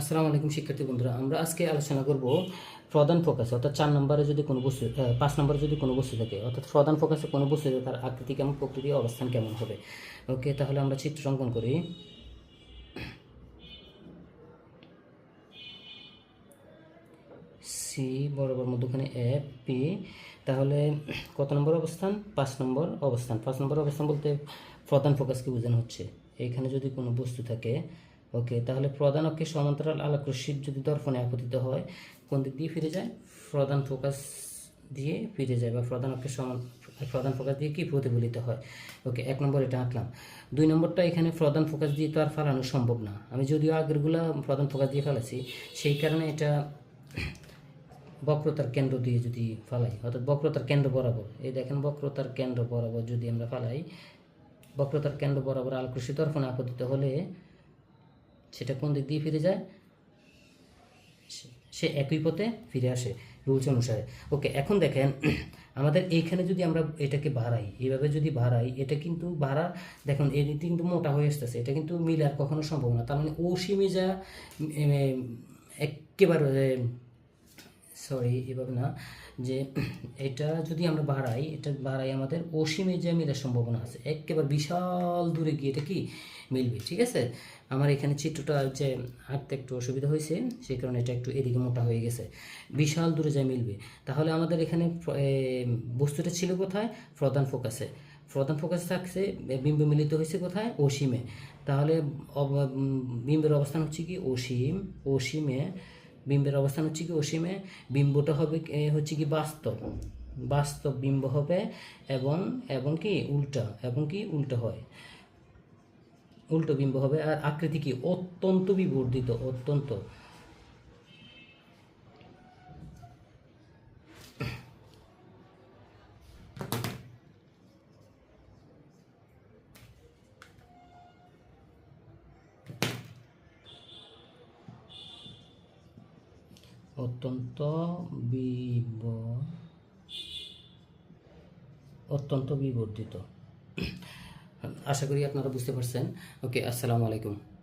আসসালামু আলাইকুম, শিক্ষার্থী বন্ধুরা। আমরা আজকে আলোচনা করব প্রধান ফোকাস অর্থাৎ চার নম্বরে যদি কোনো বস্তু পাঁচ নম্বরে যদি কোনো বস্তু থাকে, অর্থাৎ প্রধান ফোকাসে কোনো বস্তু থাকে, তার আকৃতি কেমন প্রকৃতি অবস্থান কেমন হবে? ওকে তাহলে আমরা চিত্র অঙ্কন করি। সি বরাবর মধ্যখানে এ পি তাহলে কত নম্বর অবস্থান? পাঁচ নম্বর অবস্থান। পাঁচ নম্বর অবস্থান বলতে প্রধান ফোকাসকে বোঝানো হচ্ছে। এখানে যদি কোনো বস্তু থাকে ওকে, তাহলে প্রধান অক্ষে সমান্তরাল আলোকরশ্মির যদি দর্পণে আপতিত হয়, কোন দিক দিয়ে ফিরে যায়? প্রধান ফোকাস দিয়ে ফিরে যায় বা প্রধান অক্ষের সমান প্রধান ফোকাস দিয়ে কি প্রতিফলিত হয়? ওকে, এক নম্বর এটা আঁকলাম। দুই নম্বরটা এখানে প্রধান ফোকাস দিয়ে তো আর ফালানো সম্ভব না। আমি যদিও আগেরগুলা প্রধান ফোকাস দিয়ে ফেলাছি, সেই কারণে এটা বক্রতার কেন্দ্র দিয়ে যদি ফালাই, অর্থাৎ বক্রতার কেন্দ্র বরাবর। এই দেখেন বক্রতার কেন্দ্র বরাবর যদি আমরা ফালাই, বক্রতার কেন্দ্র বরাবর আলোকরশ্মি দর্পণে আপতিত হলে সেটা কোন দিক দিয়ে ফিরে যায়? সে- একই পথে ফিরে আসে রুলস অনুসারে। ওকে, এখন দেখেন, আমাদের এইখানে যদি আমরা এটাকে বাড়াই, এইভাবে যদি বাড়াই, এটা কিন্তু বাড়া, দেখুন রীতি কিন্তু মোটা হয়ে আসতেছে, এটা কিন্তু মিলার কখনো সম্ভব না। তার মানে অসীমে যা একেবারে সরি, এভাবে না, যে এটা যদি আমরা বাড়াই, এটা বাড়াই আমাদের অসীমে যে মিলার সম্ভাবনা আছে, একেবারে বিশাল দূরে গিয়ে এটা কি মিলবে, ঠিক আছে? আমার এখানে চিত্রটা যে হাঁটতে একটু অসুবিধা হয়েছে সেই কারণে এটা একটু এদিকে মোটা হয়ে গেছে। বিশাল দূরে যায় মিলবে। তাহলে আমাদের এখানে বস্তুটা ছিল কোথায়? প্রধান ফোকাসে প্রধান ফোকাস থাকছে বিম্ব মিলিত হয়েছে কোথায়? অসীমে। তাহলে বিম্বের অবস্থান হচ্ছে কি? অসীম, অসীমে বিম্বের অবস্থান হচ্ছে কি অসীমে। বিম্বটা হবে হচ্ছে কি বাস্তব। বাস্তব বিম্ব হবে এবং এবং কি উল্টা, এবং কি উল্টো হয়। উল্টো বিম্ব হবে। আর আকৃতি কি? অত্যন্ত বিবর্ধিত, অত্যন্ত। অত্যন্ত বিব অত্যন্ত বিবর্ধিত। আশা করি আপনারা বুঝতে পারছেন। ওকে আসসালামু আলাইকুম।